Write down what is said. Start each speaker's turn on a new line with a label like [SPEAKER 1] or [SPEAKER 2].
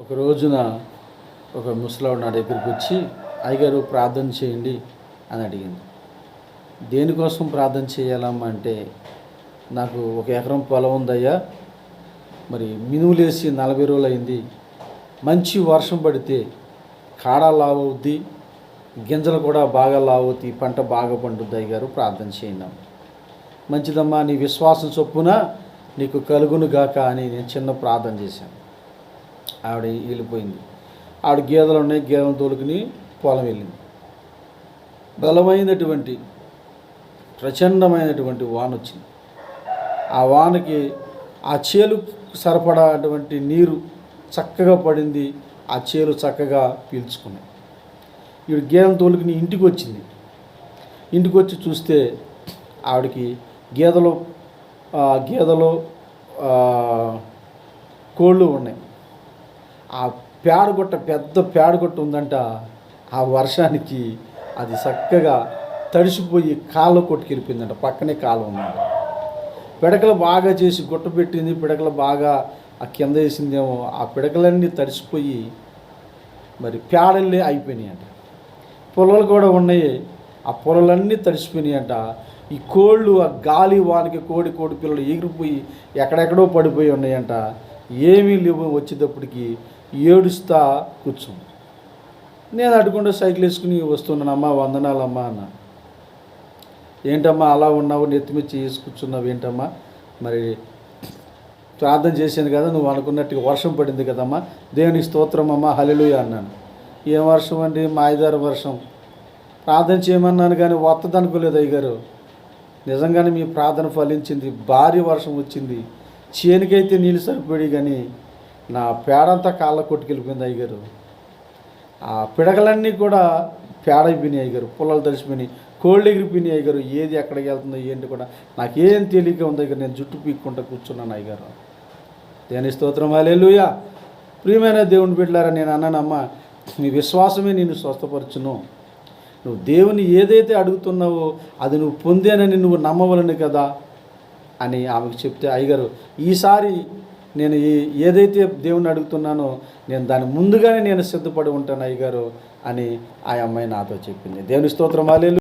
[SPEAKER 1] ఒక రోజున ఒక ముసలాడు నా దగ్గరికి వచ్చి అయ్యగారు ప్రార్థన చేయండి అని అడిగింది. దేనికోసం ప్రార్థన చేయాలమ్మా? అంటే నాకు ఒక ఎకరం పొలం ఉందయ్యా. మరి మినువులేసి నలభై రోజులు అయింది మంచి వర్షం పడితే కాడ లావు అవుద్ది గింజలు కూడా బాగా లావు పంట బాగా పండుద్ది అయ్యగారు ప్రార్థన చేయండి మంచిదమ్మా నీ విశ్వాసం చొప్పున నీకు కలుగునుగాక అని నేను చిన్న ప్రార్థన చేశాను. ఆవిడ వెళ్ళిపోయింది. ఆవిడ గేదెలు ఉన్నాయి గేదెలు తోలుకుని పొలం వెళ్ళింది. బలమైనటువంటి ప్రచండమైనటువంటి వాన వచ్చింది. ఆ వానకి ఆ చేలు సరిపడా అటువంటి నీరు చక్కగా పడింది. ఆ చేలు చక్కగా పీల్చుకున్నాయి. ఈవిడ గేదెలు తోలుకుని ఇంటికి వచ్చింది. ఇంటికి వచ్చి చూస్తే ఆవిడకి గేదెలు గేదెలు కోళ్ళు ఉన్నాయి. ఆ పేడగుట్ట పెద్ద పేడగుట్ట ఉందంట. ఆ వర్షానికి అది చక్కగా తడిసిపోయి కాళ్ళ కొట్టుకెళ్ళిపోయిందంట. పక్కనే కాలు ఉందంట. పిడకలు బాగా చేసి గుట్ట పెట్టింది. పిడకలు బాగా ఆ కింద వేసిందేమో. ఆ పిడకలన్నీ తడిసిపోయి మరి పేడల్లే అయిపోయినాయి అంట పొలాలు కూడా ఉన్నాయి. ఆ పొలాలన్నీ తడిసిపోయినాయంట. ఈ కోళ్ళు ఆ గాలి వానికి కోడి కోడి పిల్లలు ఎగిరిపోయి ఎక్కడెక్కడో పడిపోయి ఉన్నాయంట. ఏమీ లేవు. వచ్చేటప్పటికి ఏడుస్తా కూర్చుంది నేను అడుగుండా సైకిల్ వేసుకుని వస్తున్నానమ్మా వందనాలమ్మా అన్న. ఏంటమ్మా అలా ఉన్నావు నెత్తిమీద చేసి కూర్చున్నావు ఏంటమ్మా? మరి ప్రార్థన చేశాను కదా నువ్వు అనుకున్నట్టుగా వర్షం పడింది కదమ్మా. దేవునికి స్తోత్రం అమ్మా హలిలుయ అన్నాను. ఏం వర్షం అండి? మాయదార వర్షం. ప్రార్థన చేయమన్నాను కానీ వస్తుంది అనుకోలేదు అయ్యగారు. నిజంగానే మీ ప్రార్థన ఫలించింది భారీ వర్షం వచ్చింది. చేనుకైతే నీళ్ళు సరిపోయి కానీ నా పేడంతా కాళ్ళ కొట్టుకెళ్ళిపోయింది అయ్యగారు. ఆ పిడకలన్నీ కూడా పేడ అయిపోయినాయి అయ్యగారు పుల్లలు తడిచిపోయినాయి కోళ్ళు ఎగిరిపోయినాయి అయ్యగారు ఏది ఎక్కడికి వెళ్తుందో ఏంటి కూడా నాకేం తెలియక ఉంది అయ్యగారు నేను జుట్టు పీక్కుంటా కూర్చున్నాను అయ్యగారు. దేని స్తోత్రం అలెలుయా ప్రియమైన దేవుని బిడ్డలారా నేను అన్నానమ్మా నీ విశ్వాసమే నేను స్వస్థపరచును. నువ్వు దేవుని ఏదైతే అడుగుతున్నావో అది నువ్వు పొందేనని నువ్వు నమ్మవలను కదా అని ఆమెకు చెప్తే అయ్యగారు ఈసారి నేను ఈ- ఏదైతే దేవుని అడుగుతున్నానో నేను దాని ముందుగానే నేను సిద్ధపడి ఉంటాను అయ్యగారు అని ఆ అమ్మాయి నాతో చెప్పింది. దేవుని స్తోత్రం.